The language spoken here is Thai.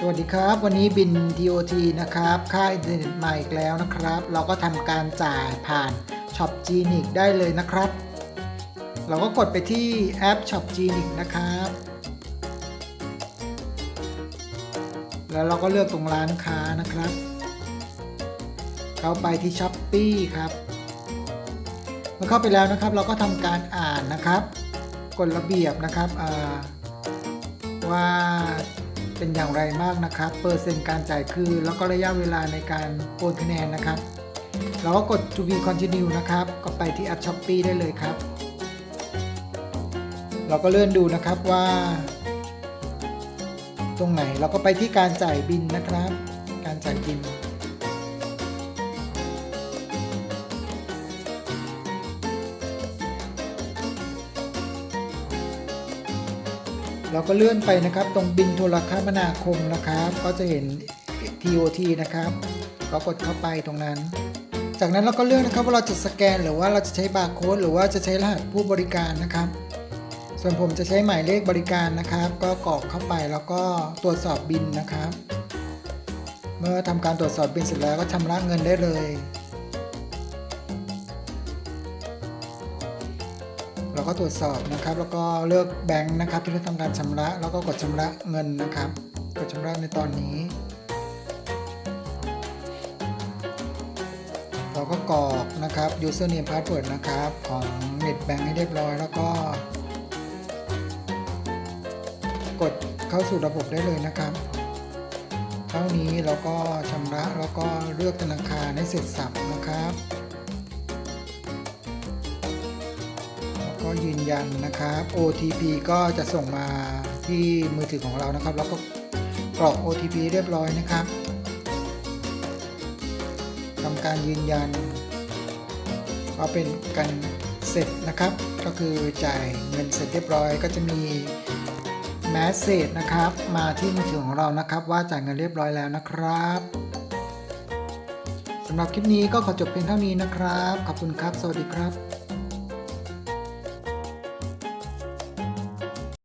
สวัสดีครับ วันนี้บิน TOT นะครับ ค่าอินเทอร์เน็ตใหม่อีกแล้วนะครับ เราก็ทำการจ่ายผ่านช็อป g n i c ได้เลยนะครับ เราก็กดไปที่แอปช็อป g n i c นะครับ แล้วเราก็เลือกตรงร้านค้านะครับ เข้าไปที่ s h อ p e e ครับเมื่อเข้าไปแล้วนะครับ เราก็ทำการอ่านนะครับ กฎระเบียบนะครับว่า เป็นอย่างไรมากนะครับ เปอร์เซ็นต์การจ่ายคืนแล้วก็ระยะเวลาในการโอนคะแนนนะครับ เราก็กด to be continue นะครับ ก็ไปที่ app Shopee ได้เลยครับ เราก็เลื่อนดูนะครับว่า ตรงไหนเราก็ไปที่การจ่ายบินนะครับ การจ่ายบิน เราก็เลื่อนไปนะครับ ตรงบินโทรคมนาคมนะครับ ก็จะเห็น TOT นะครับ ก็กดเข้าไปตรงนั้น จากนั้นเราก็เลือกนะครับว่าเราจะสแกน หรือว่าเราจะใช้บาร์โค้ดหรือว่าจะใช้รหัสผู้บริการนะครับ ส่วนผมจะใช้หมายเลขบริการนะครับ ก็กรอกเข้าไปแล้วก็ตรวจสอบบินนะครับ เมื่อทำการตรวจสอบบินเสร็จแล้วก็ชำระเงินได้เลย เราก็ตรวจสอบนะครับ แล้วก็เลือกแบงค์นะครับที่เราทำการชำระ แล้วก็กดชำระเงินนะครับ กดชำระในตอนนี้ เราก็กรอกนะครับ username password นะครับของ NetBank ให้เรียบร้อย แล้วก็ กดเข้าสู่ระบบได้เลยนะครับเท่านี้เราก็ชำระแล้วก็เลือกธนาคารให้เสร็จสับนะครับ ก็ยืนยันนะครับ OTP ก็จะส่งมาที่มือถือของเรานะครับ แล้วก็กรอก OTP เรียบร้อยนะครับทำการยืนยันก็เป็นการเสร็จนะครับ ก็คือจ่ายเงินเสร็จเรียบร้อย ก็จะมีแมสเซจนะครับ มาที่มือถือของเรานะครับ ว่าจ่ายเงินเรียบร้อยแล้วนะครับสำหรับคลิปนี้ก็ขอจบเพียงเท่านี้นะครับ ขอบคุณครับ สวัสดีครับ